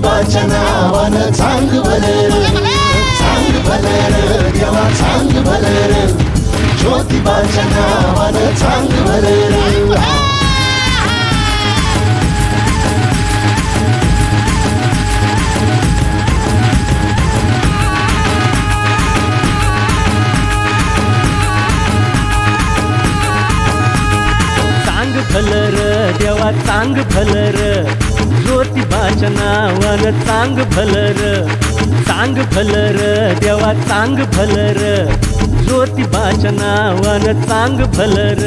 भलर ज्योतिबाच्या नावानं सांग भलर सांग भलर देवा चांग भलर ज्योतिबाच्या नावानं सांग भलर चांग भलर देवा चांग भलर ज्योतिबाच्या नावानं चांग भलर चांग भलर देवा चांग भलर. ज्योतिबाच्या नावानं चांग भलर.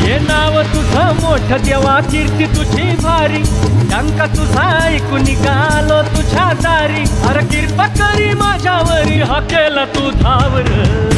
हे नाव तुझं मोठं देवा कीर्ती तुझी भारी. टंका तुझा ऐकून निघालो तुझ्या दारी. अरे कृपा करी माझ्यावरी हा केला तू धावर.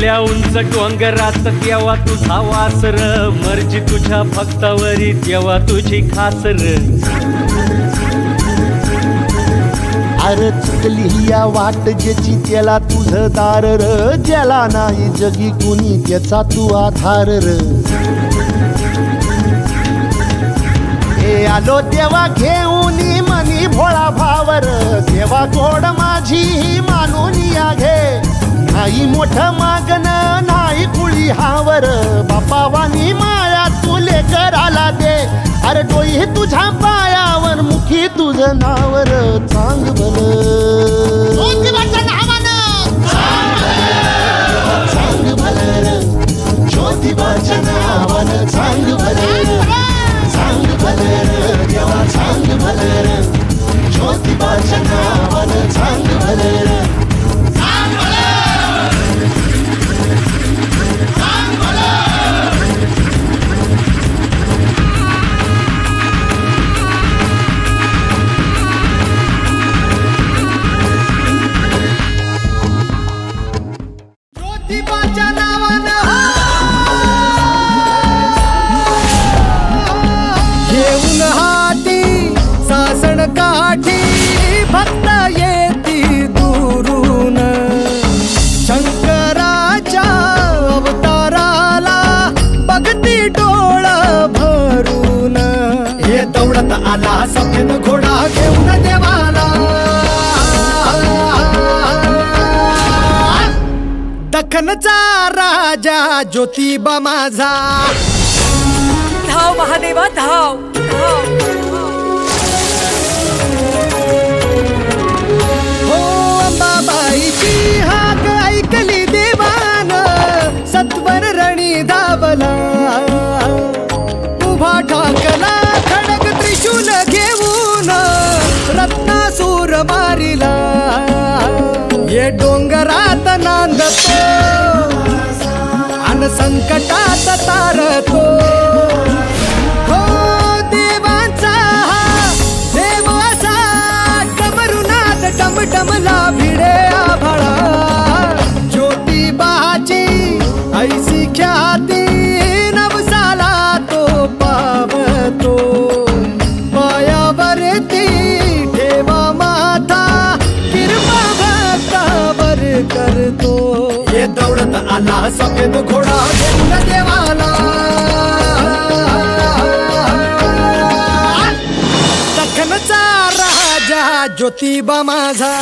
ये फाल्या उंच डोंगरात तेव्हा तुझा वासर मर्जी तुझ्या भक्तावरी तेव्हा तुझी खासर. अरे चुकली या वाट ज्याची त्याला तुझं दार र ज्याला नाही जगी कुणी त्याचा तू आधार र. हे आलो तेव्हा घेऊन मनी भोळा भावर देवा गोड माझी ही मानून या घे. नाही मोठं मागण नाही कुळी हावर. बापा वाणी माया तुले कराला दे. अरे डोई तुझ्या पायावर मुखी तुझं नावर. चांग सफेद घोडा घेऊन देवाला. दखनचा राजा ज्योतिबा माझा. धाव महादेवा धाव धाव. हो अंबाबाईची हाक ऐकली देवान सत्वर रणी धावला. संकटात तारतो. हो देवांचा हा देव असा डमडमला भी दौडत आला सफेद घोडा घेऊन देवाला. दखनचा राजा ज्योतिबा माझा.